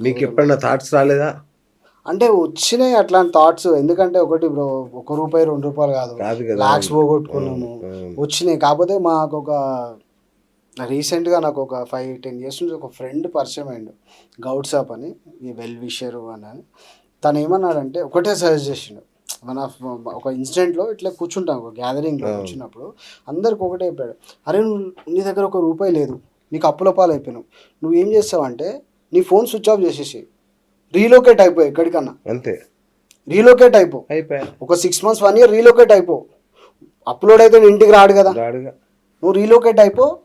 మీకు ఎప్పుడన్నా థాట్స్ రాలేదా? అంటే వచ్చినాయి అట్లాంటి థాట్స్ ఎందుకంటే ఒకటి బ్రో ఒక రూపాయి రెండు రూపాయలు కాదు. లాక్స్ పోగొట్టుకున్నాము. వచ్చినాయి. కాకపోతే మాకు ఒక రీసెంట్గా నాకు ఒక ఫైవ్ టెన్ ఇయర్స్ నుంచి ఒక ఫ్రెండ్ పరిచయం అయిండు. గౌడ్ సాప్ అని ఈ వెల్ విషర్ అని తను ఏమన్నాడంటే ఒకటే సజెస్ట్ చేసిండు. మన ఒక ఇన్సిడెంట్లో ఇట్లా కూర్చుంటాం ఒక గ్యాదరింగ్లో కూర్చున్నప్పుడు. అందరికి ఒకటే చెప్పాడు. అరే నువ్వు నీ దగ్గర ఒక రూపాయి లేదు. నీకు అప్పుల పాలు అయిపోయినావు నువ్వు ఏం చేస్తావంటే నీ ఫోన్ స్విచ్ ఆఫ్ చేసేసి రీలోకేట్ అయిపో ఎక్కడికన్నా. అంతే. రీలోకేట్ అయిపో. అయిపోయా. ఒక six months one year relocate అయిపో. అప్లోడ్ అయితే ఇంటికి రాడు కదా. రాడుగా నువ్వు రీలోకేట్ అయిపో.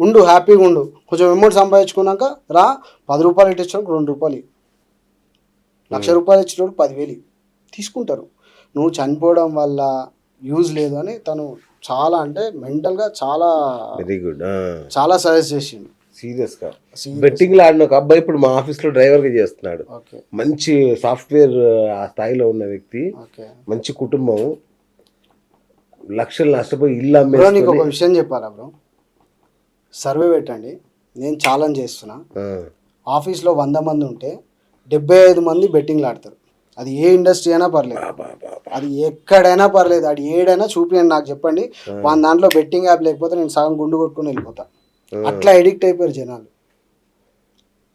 ఉండు హ్యాపీగా ఉండు. కొంచెం అమౌంట్ సంపాదించుకున్నాక రా పది రూపాయలు ఇచ్చేవాడికి రెండు రూపాయలు. లక్ష రూపాయలు ఇచ్చేటోడు పదివేలు. తీసుకుంటారు. నువ్వు చనిపోవడం వల్ల యూజ్ లేదు అని తను చాలా అంటే మెంటల్గా చాలా వెరీ గుడ్ చాలా సజెస్ట్ చేసిండు. సీరియస్గా. బెట్టింగ్లో ఆడిన ఒక అబ్బాయి ఇప్పుడు మా ఆఫీస్లో డ్రైవర్గా చేస్తున్నాడు. ఓకే. మంచి సాఫ్ట్వేర్ ఆ స్థాయిలో ఉన్న వ్యక్తి. మంచి కుటుంబం. లక్షలు నష్టపోయి ఇల్లు బ్రో నీకు ఒక విషయం చెప్పాలా బ్రో? సర్వే పెట్టండి. నేను ఛాలెంజ్ చేస్తున్నా. ఆఫీస్లో వంద మంది ఉంటే డెబ్బై ఐదు మంది బెట్టింగ్లు ఆడతారు. అది ఏ ఇండస్ట్రీ అయినా పర్లేదు. అది ఎక్కడైనా పర్లేదు. అది ఏడైనా చూపియండి నాకు చెప్పండి. వాళ్ళ దాంట్లో బెట్టింగ్ యాప్ లేకపోతే నేను సగం గుండు కొట్టుకుని వెళ్ళిపోతా. అట్లా ఎడిక్ట్ అయిపోయారు జనాలు.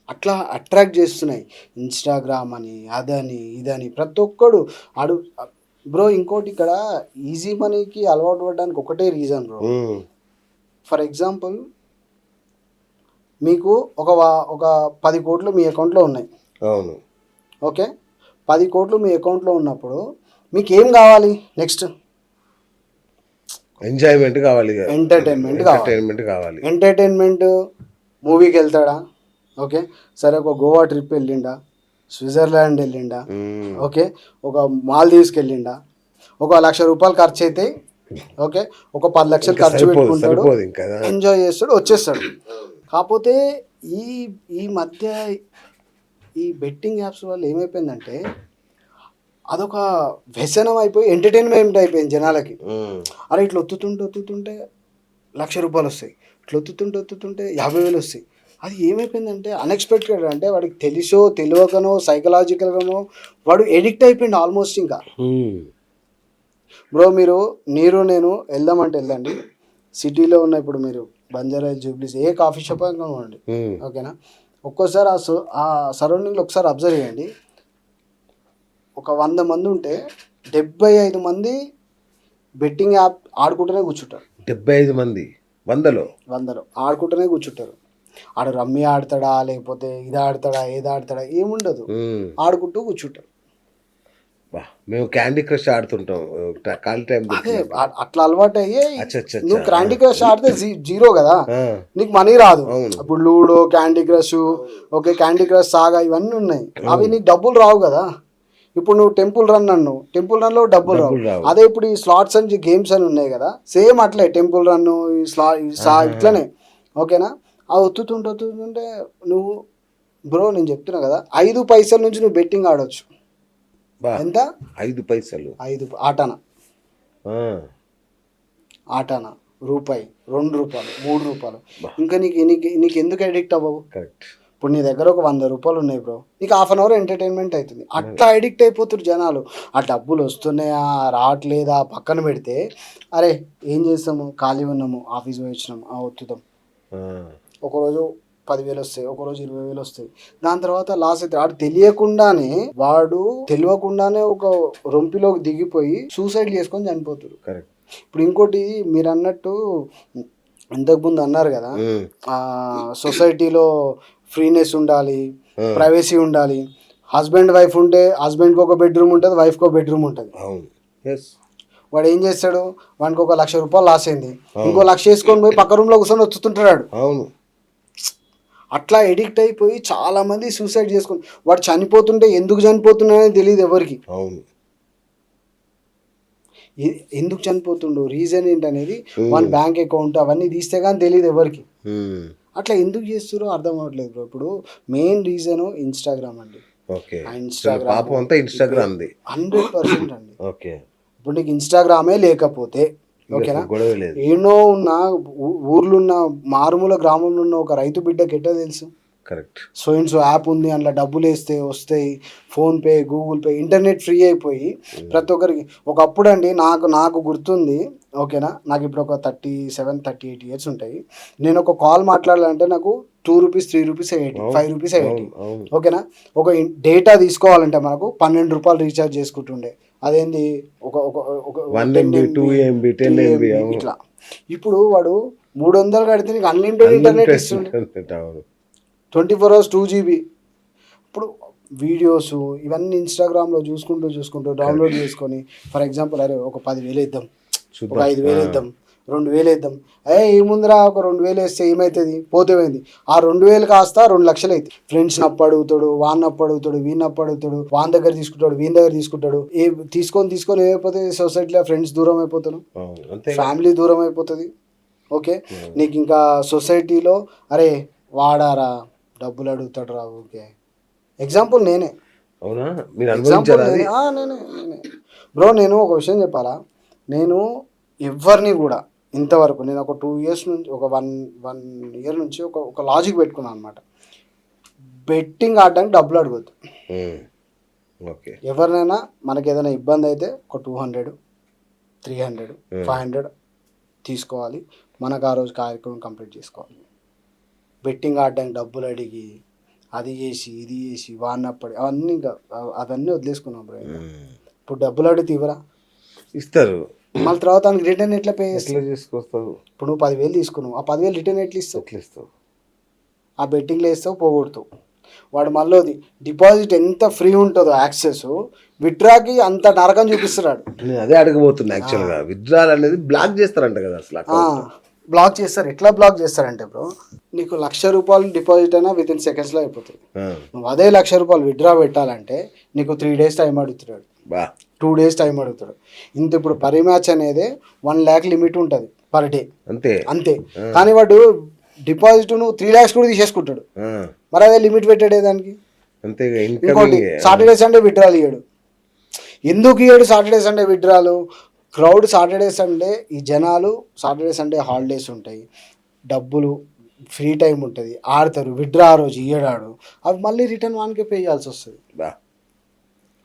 అట్లా అట్రాక్ట్ చేస్తున్నాయి. ఇన్స్టాగ్రామ్ అని అదని ఇదని ప్రతి ఒక్కడు ఆడు బ్రో ఇంకోటి ఇక్కడ ఈజీ మనీకి అలవాటు పడడానికి ఒకటే రీజన్ బ్రో ఫర్ ఎగ్జాంపుల్ మీకు ఒక వా- ఒక పది కోట్లు మీ అకౌంట్లో ఉన్నాయి. అవును. ఓకే పది కోట్లు మీ అకౌంట్లో ఉన్నప్పుడు మీకు ఏం కావాలి? నెక్స్ట్ ఎంజాయ్మెంట్ కావాలి. ఎంటర్టైన్మెంట్ ఎంటర్టైన్మెంట్ కావాలి. ఎంటర్టైన్మెంట్ మూవీకి వెళ్తాడా? ఓకే సరే ఒక గోవా ట్రిప్ వెళ్ళిండా? స్విట్జర్లాండ్ వెళ్ళిండా? ఓకే ఒక మాల్దీవ్స్కి వెళ్ళిండా? ఒక లక్ష రూపాయలు ఖర్చు అయితే ఓకే ఒక పది లక్షలు ఖర్చు పెట్టుకుంటాడు. ఎంజాయ్ చేస్తాడు వచ్చేస్తాడు. కాకపోతే ఈ ఈ మధ్య ఈ బెట్టింగ్ యాప్స్ వల్ల ఏమైపోయిందంటే అదొక వ్యసనం అయిపోయి ఎంటర్టైన్మెంట్ అయిపోయింది జనాలకి. అరే ఇట్లా ఒత్తుతుంటే ఒత్తుతుంటే లక్ష రూపాయలు వస్తాయి. ఇట్లా ఒత్తుతుంటే ఒత్తుతుంటే యాభై వేలు వస్తాయి. అది ఏమైపోయిందంటే అన్ఎక్స్పెక్టెడ్ అంటే వాడికి తెలిసో తెలియకనో సైకలాజికల్గానో వాడు ఎడిక్ట్ అయిపోయింది ఆల్మోస్ట్ ఇంకా. బ్రో మీరు మీరు నేను వెళ్దామంటే వెళ్ళండి సిటీలో ఉన్న ఇప్పుడు మీరు బంజారా జూబ్లీస్ ఏ కాఫీ షాప్ అయినా ఉండండి ఉమ్. ఓకేనా? ఒక్కోసారి ఆ సో ఆ సరౌండింగ్లో ఒకసారి అబ్జర్వ్ చేయండి. ఒక వంద మంది ఉంటే డెబ్బై ఐదు మంది బెట్టింగ్ యాప్ ఆడుకుంటూనే కూర్చుంటారు. డెబ్బై ఐదు మంది? వందలో? వందలో. ఆడుకుంటూనే కూర్చుంటారు. ఆడు రమ్మి ఆడతాడా లేకపోతే ఇది ఆడతాడా ఏది ఆడతాడా ఏముండదు. ఆడుకుంటూ కూర్చుంటారు. మేము క్యాండీ క్రష్ ఆడుతుంటాం. ఖాళీ టైం అట్లా అలవాటు అయ్యే. నువ్వు క్యాండీ క్రష్ ఆడితే జీరో కదా? నీకు మనీ రాదు. ఇప్పుడు Ludo Candy Crush okay Candy Crush Saga ఇవన్నీ ఉన్నాయి. అవి నీకు డబ్బులు రావు కదా? ఇప్పుడు నువ్వు టెంపుల్ రన్ అన్ను టెంపుల్ రన్లో డబ్బులు రావు. అదే ఇప్పుడు ఈ స్లాట్స్ అని గేమ్స్ అని ఉన్నాయి కదా సేమ్ అట్లే టెంపుల్ రన్ ఈ స్లా ఈ సా ఇట్లనే. ఓకేనా? ఆ ఒత్తుతుంటే ఒత్తుతుంటే నువ్వు బ్రో నేను చెప్తున్నా కదా ఐదు పైసల నుంచి నువ్వు బెట్టింగ్ ఆడొచ్చు. బా, ఎంత? ఐదు పైసలు. ఐదు ఆటానా? ఆటానా? రూపాయి రెండు రూపాయలు మూడు రూపాయలు. ఇంకా నీకు నీకు నీకు ఎందుకు అడిక్ట్ అవ్వవు? కరెక్ట్ ఇప్పుడు నీ దగ్గర ఒక వంద రూపాయలు ఉన్నాయి బ్రో నీకు హాఫ్ అన్ అవర్ ఎంటర్టైన్మెంట్ అవుతుంది. అట్లా అడిక్ట్ అయిపోతున్నారు జనాలు. ఆ డబ్బులు వస్తున్నాయా రావట్లేదా పక్కన పెడితే అరే ఏం చేస్తాము? ఖాళీ ఉన్నాము ఆఫీస్ పోయి వచ్చినాము. ఆ ఒత్తుతాం ఆ, ఒకరోజు పదివేలు వస్తాయి ఒకరోజు ఇరవై వేలు వస్తాయి. దాని తర్వాత లాస్ అయితే వాడు తెలియకుండానే వాడు తెలియకుండానే ఒక రొంపిలోకి దిగిపోయి సూసైడ్ చేసుకొని చనిపోతారు కరెక్ట్ ఇప్పుడు ఇంకోటి మీరు అన్నట్టు ఇంతకుముందు అన్నారు కదా సొసైటీలో ఫ్రీనెస్ ఉండాలి. ప్రైవసీ ఉండాలి. హస్బెండ్ వైఫ్ ఉంటే హస్బెండ్కి ఒక బెడ్రూమ్ ఉంటుంది వైఫ్కి ఒక బెడ్రూమ్ ఉంటుంది. అవును. ఎస్ వాడు ఏం చేస్తాడు? వానికి ఒక లక్ష రూపాయలు లాస్ అయింది. ఇంకో లక్ష వేసుకొని పోయి పక్క రూమ్లో కూర్చొని వచ్చుతుంటాడు అవును. అట్లా ఎడిక్ట్ అయిపోయి చాలా మంది సూసైడ్ చేసుకొని వాడు చనిపోతుంటే ఎందుకు చనిపోతున్నాడని తెలియదు ఎవరికి. అవును. ఎందుకు చనిపోతుండు? రీజన్ ఏంటనేది వాళ్ళ బ్యాంక్ అకౌంట్ అవన్నీ తీస్తే కానీ తెలియదు ఎవరికి. అట్లా ఎందుకు చేస్తారో అర్థం అవ్వట్లేదు బ్రో. ఇప్పుడు మెయిన్ రీజన్ ఇన్స్టాగ్రామ్ అండి. ఓకే. ఆ ఇన్స్టాగ్రామ్ పాపం అంతా ఇన్స్టాగ్రామ్ది హండ్రెడ్ పర్సెంట్ అండి. ఓకే. ఇప్పుడు నీకు ఇన్స్టాగ్రామే లేకపోతే ఓకేనా? ఎన్నో ఉన్న ఊ- ఊర్లో ఉన్న మారుమూల గ్రామంలో ఉన్న ఒక రైతు బిడ్డకి ఎట్లా తెలుసు. Correct. So in so app ఉంది అందులో డబ్బులు వేస్తే వస్తాయి PhonePe Google Pay internet free అయిపోయి ప్రతి ఒక్కరికి ఒకప్పుడు అండి నాకు నాకు గుర్తుంది ఓకేనా? నాకు ఇప్పుడు ఒక thirty seven thirty eight years ఉంటాయి. నేను ఒక కాల్ మాట్లాడాలంటే నాకు two rupees three rupees eighty five rupees eighty ఓకేనా? ఒక డేటా తీసుకోవాలంటే మనకు పన్నెండు రూపాయలు రీఛార్జ్ చేసుకుంటుండే. అదేంది? ఒక ఒక ఒక one 10 MB two MB ten 3 MB MB ఇట్లా. ఇప్పుడు వాడు మూడు వందలు కడితే నీకు అన్లిమిటెడ్ ఇంటర్నెట్ ఇస్తుండే. Twenty four hours two GB. ఇప్పుడు వీడియోస్ ఇవన్నీ ఇన్స్టాగ్రామ్లో చూసుకుంటూ చూసుకుంటూ డౌన్లోడ్ చేసుకొని ఫర్ ఎగ్జాంపుల్ అరే ఒక పది వేలు వేద్దాం ఒక. ఐదు వేలు వేద్దాం రెండు వేలు వేద్దాం ఏ ఏముందిరా ఒక రెండు వేలు వేస్తే ఏమవుతుంది పోతే పోయింది ఆ రెండు వేలు కాస్త రెండు లక్షలు అవుతాయి ఫ్రెండ్స్ నప్పు అడుగుతాడు వాన్ నప్పు అడుగుతాడు వీన్ నప్పు అడుగుతాడు వాన్ దగ్గర తీసుకుంటాడు వీని దగ్గర తీసుకుంటాడు. ఏ తీసుకొని తీసుకొని ఏమైపోతుంది సొసైటీలో ఫ్రెండ్స్ దూరం అంతే ఫ్యామిలీ దూరం అయిపోతుంది ఓకే? నీకు ఇంకా సొసైటీలో అరే వాడారా? డబ్బులు అడుగుతాడు రా ఓకే. ఎగ్జాంపుల్ నేనే. అవునా? మీరు ఎగ్జాంపుల్ అనుభవించారా అది? నేనే ఆ, నేనే నేనే. బ్రో నేను ఒక విషయం చెప్పాలా? నేను ఎవరిని కూడా ఇంతవరకు నేను ఒక టూ ఇయర్స్ నుంచి ఒక వన్ వన్ ఇయర్ నుంచి ఒక ఒక లాజిక్ పెట్టుకున్నాను అనమాట బెట్టింగ్ ఆడడానికి డబ్బులు అడగొద్దు. ఉమ్. ఓకే ఎవరినైనా మనకి ఏదైనా ఇబ్బంది అయితే ఒక two hundred three hundred five hundred తీసుకోవాలి. మనకు ఆ రోజు కార్యక్రమం కంప్లీట్ చేసుకోవాలి. బెట్టింగ్ ఆడడానికి డబ్బులు అడిగి అది చేసి ఇది చేసి వాడినప్పటి అవన్నీ ఇంకా అవ- అవన్నీ వదిలేసుకున్నాం బ్రో. ఇప్పుడు డబ్బులు అడిగితే ఇవ్వరా? ఇస్తారు. మళ్ళీ తర్వాత దానికి రిటర్న్ ఎట్లా పే చేస్తావు ఎట్లా చేసుకొస్తావు ఇప్పుడు నువ్వు పదివేలు తీసుకున్నావు ఆ పదివేలు రిటర్న్ ఎట్లా ఇస్తావు? ఎట్లా ఇస్తావు? ఆ బెట్టింగ్లో వేస్తావు పోగొడతావు. వాడు మళ్ళీ డిపాజిట్ ఎంత ఫ్రీ ఉంటుందో యాక్సెస్ విత్డ్రాకి అంత నరకం చూపిస్తున్నాడు. నేను అదే అడగబోతున్నా యాక్చువల్గా విత్డ్రాల్ అనేది బ్లాక్ చేస్తారంట కదా అసలు. బ్లాక్ చేస్తారు. ఎట్లా బ్లాక్ చేస్తారంటే బ్రో నీకు లక్ష రూపాయలు డిపాజిట్ అయినా విత్ ఇన్ సెకండ్స్లో అయిపోతుంది నువ్వు అదే లక్ష రూపాయలు విత్డ్రా పెట్టాలంటే నీకు త్రీ డేస్ టైం అడుగుతున్నాడు. టూ డేస్ టైం అడుగుతాడు ఇంత ఇప్పుడు పరి మ్యాచ్ అనేది వన్ ల్యాక్ లిమిట్ ఉంటుంది పర్ డే అంతే. అంతే. కానీ వాడు డిపాజిట్ నువ్వు త్రీ ల్యాక్స్ కూడా తీసేసుకుంటాడు. మరి అదే లిమిట్ పెట్టాడే దానికి? అంతే ఇంకోటి సాటర్డే సండే విత్డ్రాల్ ఇయ్యాడు. ఎందుకు ఇయ్యాడు Saturday Sunday withdrawal crowd Saturday Sunday ఈ జనాలు సాటర్డే సండే హాలిడేస్ ఉంటాయి. డబ్బులు ఫ్రీ టైం ఉంటుంది. ఆడతారు విత్డ్రా ఆ రోజు ఇయ్యడాడు. అవి మళ్ళీ రిటర్న్ వానికే పే చేయాల్సి వస్తుంది. బా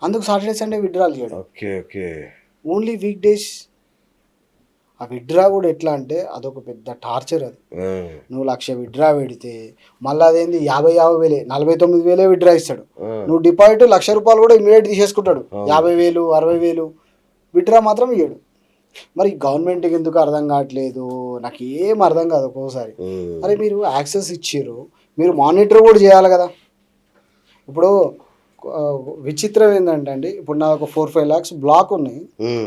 అందుకు సాటర్డే సండే విత్డ్రాల్ ఇయ్యాడు okay okay. Only weekdays ఆ విత్డ్రా కూడా ఎట్లా అంటే అదొక పెద్ద టార్చర్ అది. నువ్వు లక్ష విత్డ్రా పెడితే మళ్ళీ అదేంది యాభై యాభై వేలే నలభై తొమ్మిది వేలే విత్డ్రా ఇస్తాడు. నువ్వు డిపాజిట్ లక్ష రూపాయలు కూడా ఇమీడియట్ తీసేసుకుంటాడు. యాభై వేలు అరవై వేలు విత్డ్రా మాత్రం ఇయ్యడు. మరి గవర్నమెంట్కి ఎందుకు అర్థం కావట్లేదు? నాకు ఏం అర్థం కాదు ఒక్కోసారి. అరే మీరు యాక్సెస్ ఇచ్చారు మీరు మానిటర్ కూడా చేయాలి కదా. ఇప్పుడు విచిత్రం ఏంటంటే అండి ఇప్పుడు నాకు ఒక ఫోర్ ఫైవ్ ల్యాక్స్ బ్లాక్ ఉన్నాయి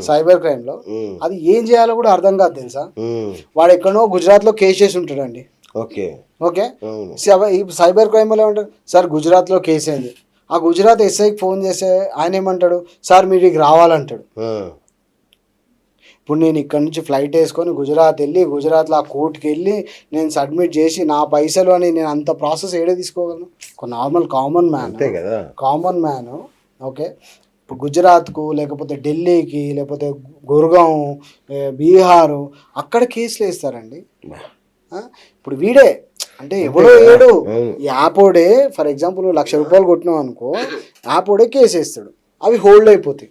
సైబర్ క్రైమ్లో ఉమ్, అది ఏం చేయాలో కూడా అర్థం కాదు తెలుసా? వాడు ఎక్కడో గుజరాత్లో కేసు చేసి ఉంటాడండి. ఓకే. ఓకే? సైబర్ ఈ సైబర్ క్రైమ్లో ఏమంటారు? సార్ గుజరాత్లో కేసు అయింది. ఆ గుజరాత్ ఎస్ఐకి ఫోన్ చేస్తే ఆయన ఏమంటాడు? సార్ మీరు ఇక్కడికి రావాలంటాడు. ఇప్పుడు నేను ఇక్కడ నుంచి ఫ్లైట్ వేసుకొని గుజరాత్ వెళ్ళి గుజరాత్లో ఆ కోర్టుకి వెళ్ళి నేను సబ్మిట్ చేసి నా పైసలు అని నేను అంత ప్రాసెస్ ఏడే తీసుకోగలను? ఒక నార్మల్ కామన్ మ్యాన్. అంతే కదా. Common man. ఓకే. ఇప్పుడు గుజరాత్కు లేకపోతే ఢిల్లీకి లేకపోతే గుర్గాం బీహారు అక్కడ కేసులు వేస్తారండి? ఇప్పుడు వీడే అంటే ఎవడో ఏడు. యాపోడే ఫర్ ఎగ్జాంపుల్ లక్ష రూపాయలు కొట్టినావు అనుకో యాపోడే కేసు వేస్తాడు అవి హోల్డ్ అయిపోతాయి.